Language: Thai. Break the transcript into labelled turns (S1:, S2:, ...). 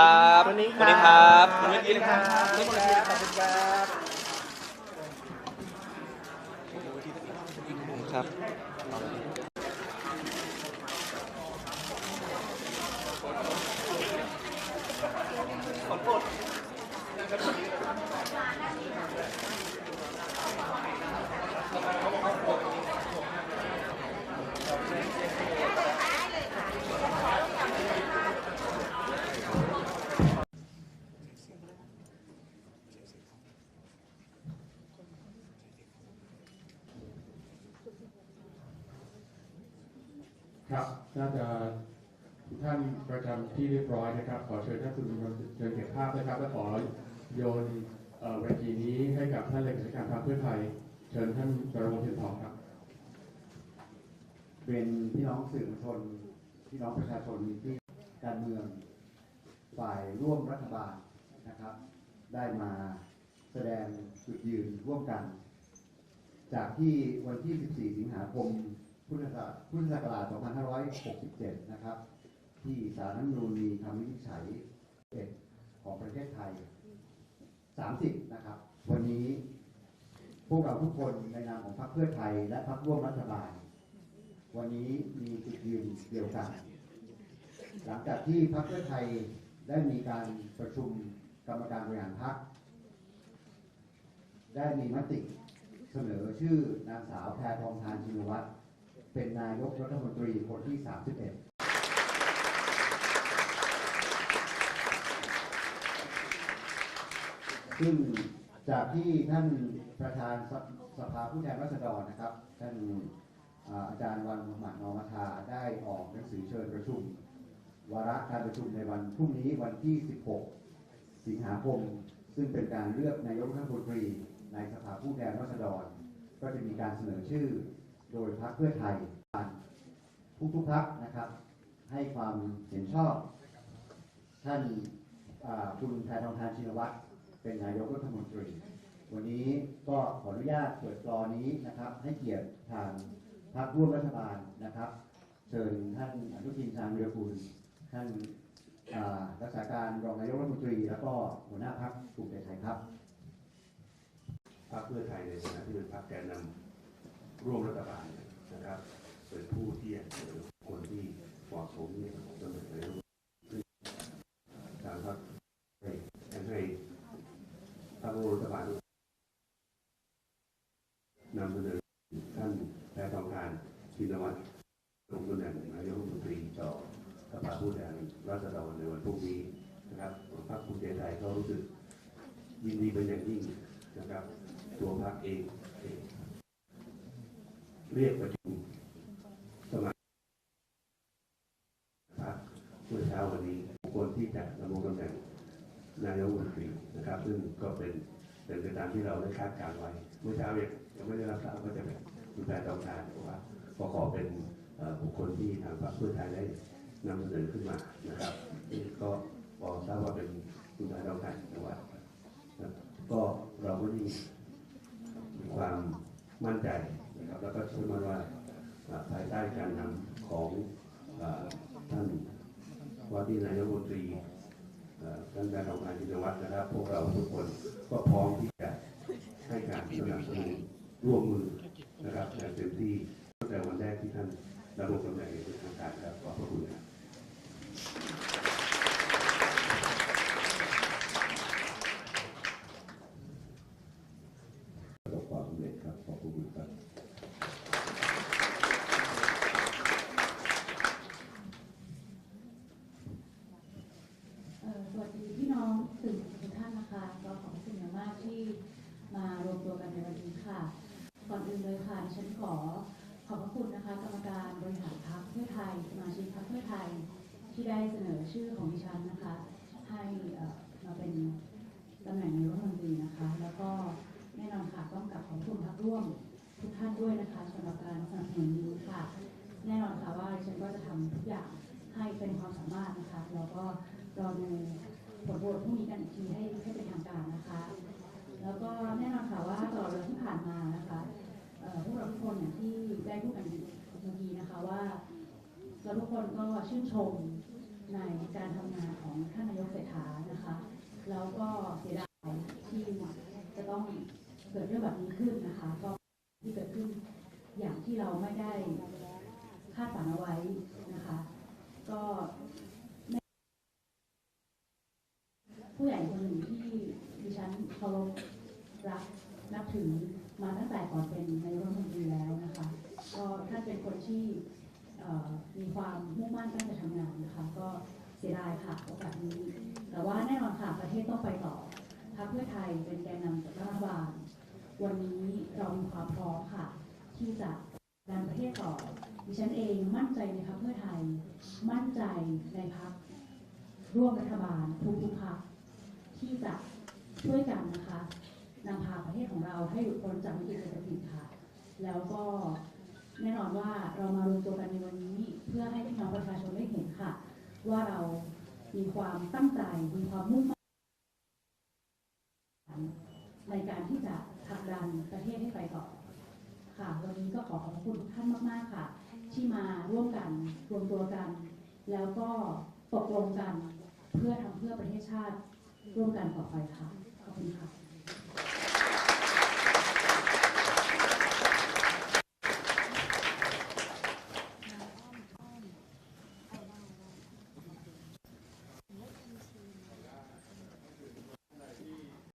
S1: ครับ
S2: วันนี้
S1: วันนี้ครับ
S2: วันนี้ครับ
S1: วันนี้ครับ
S2: ขอบคุณครับ
S1: ครับ
S3: ครับน่าจะท่านประจำที่เรียบร้อยนะครับ ขอเชิญท่านคุณเชิญเก็บภาพนะครับ และขอโยนเวทีนี้ให้กับท่านเลขาธิการพรรคเพื่อไทย เชิญท่านกรมเทียนทองครับ
S4: เป็นพี่น้องสื่อมวลชนพี่น้องประชาชนที่การเมืองฝ่ายร่วมรัฐบาลนะครับ ได้มาแสดงจุดยืนร่วมกัน จากที่วันที่ 14 สิงหาคม พุทธศักราชพุทธศักราช2567 นะครับ ที่สารรัฐธรรมนูญมีคำวินิจฉัยเอกของประเทศไทย 30 นะครับ วันนี้พวกเราทุกคนในนามของพรรคเพื่อไทย และพรรคร่วมรัฐบาล วันนี้มีจุดยืนเดียวกัน หลังจากที่พรรคเพื่อไทยได้มีการประชุมกรรมการบริหารพรรคได้มีมติเสนอชื่อนางสาวแพทองทานชินวัตร เป็นนายกรัฐมนตรีคนที่ 31ซึ่งจากที่ท่านประธานสสภาผู้แทนราษฎรนะครับ ท่านอาจารย์วันมุฮัมมัดนอมทาได้ออกหนังสือเชิญประชุม วาระการประชุมในวันพรุ่งนี้วันที่ 16 สิงหาคม ซึ่งเป็นการเลือกนายกรัฐมนตรีในสภาผู้แทนราษฎร ก็จะมีการเสนอชื่อ โดยพรรคเพื่อไทยทุกทุกๆพรรคนะครับ ให้ความเห็นชอบ ท่านคุณแพทองทานชินวัตรเป็นนายกรัฐมนตรี วันนี้ก็ขออนุญาตเปิดกรอนี้นะครับ ให้เกียรติทางพรรคร่วมรัฐบาลนะครับ เชิญท่านอนุทินชาญวีรกูลท่านรักษาการรองนายกรัฐมนตรี แล้วก็หัวหน้าพรรคภูมิใจไทยครับ
S5: พรรคเพื่อไทยในฐานะที่เป็นพรรคแกนนำ ร่วมรัฐบาลนะครับ เป็นผู้ที่จะเสนอคนที่เหมาะสมที่จะเนินนายกทางพรรคให้ให้พรรคร่วมรัฐบาลนำเสนอท่านแพทองทานชินวัตรลงตำแหน่งนายกรัฐมนตรีต่อสภาผู้แทนราษฎรในวันพรุ่งนี้นะครับพรรคภูมิใจไทยก็รู้สึกยินดีเป็นอย่างยิ่งนะครับ ตัวพรรคเอง เรียกประชุมสมาชิกพรรคเมื่อเช้าวันนี้บุคคลที่จะดำรงตำแหน่งนายกรัฐมนตรีนะครับ ซึ่งก็เป็นเป็นไปตามที่เราได้คาดการไว้ เมื่อเช้ายังยังไม่ได้รับทราบว่าจะเป็นคุณแพทองทานบอกว่าก็ขอเป็นบุคคลที่ทางพรรคเพื่อไทยได้นำเสนอขึ้นมานะครับนี่ก็บอกทราบว่าเป็นคุณแพทองทานแต่ว่านะครับก็เราก็มีความมั่นใจ นะครับ แล้วก็เชื่อมั่นว่าภายใต้การนำของอท่านว่าที่นายกรัฐมนตรีอ่าท่านนายกอาจินวัฒน์นะครับ พวกเราทุกคนก็พร้อมที่จะให้การสนับสนุนร่วมมือนะครับอย่างเต็มที่ตั้งแต่วันแรกที่ท่านดำรงตำแหน่งอย่างเป็นทางการครับขอบพระคุณครับ ประสบความสำเร็จครับขอบคุณครับ
S6: เอ่อสวัสดีพี่น้องสื่อทุกท่านนะคะก็ขอบคุณอย่างมากที่ มารวมตัวกันในวันนี้ค่ะ ก่อนอื่นเลยค่ะดิฉันขอขอบพระคุณนะคะกรรมการบริหารพรรคเพื่อไทยสมาชิกพรรคเพื่อไทย ที่ได้เสนอชื่อของดิฉันนะคะ ให้มาเป็นตำแหน่งนายกรัฐมนตรีนะคะ แล้วก็แน่นอนค่ะต้องกับขอบคุณพรรคร่วมทุกท่านด้วยนะคะสำหรับการสนับสนุนนี้ค่ะ แน่นอนค่ะว่าดิฉันก็จะทำทุกอย่างให้เป็นความสามารถนะคะแล้วก็รอดูผลโหวตพรุ่งนี้กันอีกทีให้ให้เป็นทางการนะคะ แล้วก็แน่นอนค่ะว่าตลอดเวลาที่ผ่านมานะคะพวกเราทุกคนอย่างที่ได้พูดกันเมื่อกี้นะคะว่าเราทุกคนก็ชื่นชมในการทำงานของท่านนายกเศรษฐานะคะแล้วก็เสียดายที่จะต้องเกิดเรื่องแบบนี้ขึ้นนะคะ ก็ที่เกิดขึ้นอย่างที่เราไม่ได้คาดฝันเอาไว้นะคะ ก็ไม่ผู้ใหญ่คนหนึ่งที่ดิฉัน เคารพรักนับถือมาตั้งแต่ก่อนเป็นนายกรัฐมนตรีแล้วนะคะก็ท่านเป็นคนที่มีความมุ่งมั่นตั้งใจทำงานนะคะ ก็เสียดายค่ะโอกาสนี้ แต่ว่าแน่นอนค่ะประเทศต้องไปต่อพรรคเพื่อไทยเป็นแกนนำจัดรัฐบาลวันนี้เรามีความพร้อมค่ะ ที่จะดันประเทศต่อดิฉันเองมั่นใจในพรรคเพื่อไทย มั่นใจในพรรคร่วมรัฐบาลทุกทุกๆพรรคที่จะ ช่วยกันนะคะนำพาประเทศของเราให้หลุดพ้นจากวิกฤตเศรษฐกิจค่ะ แล้วก็แน่นอนว่าเรามารวมตัวกันในวันนี้ เพื่อให้พี่น้องประชาชนได้เห็นค่ะ ว่าเรามีความตั้งใจมีความมุ่งมั่นในการที่จะผลักดันประเทศให้ไปต่อค่ะ วันนี้ก็ขอขอบคุณทุกท่านมากๆค่ะ ที่มาร่วมกันรวมตัวกัน แล้วก็ตกลงกันเพื่อทำเพื่อประเทศชาติร่วมกันต่อไปค่ะ ขอบคุณค่ะ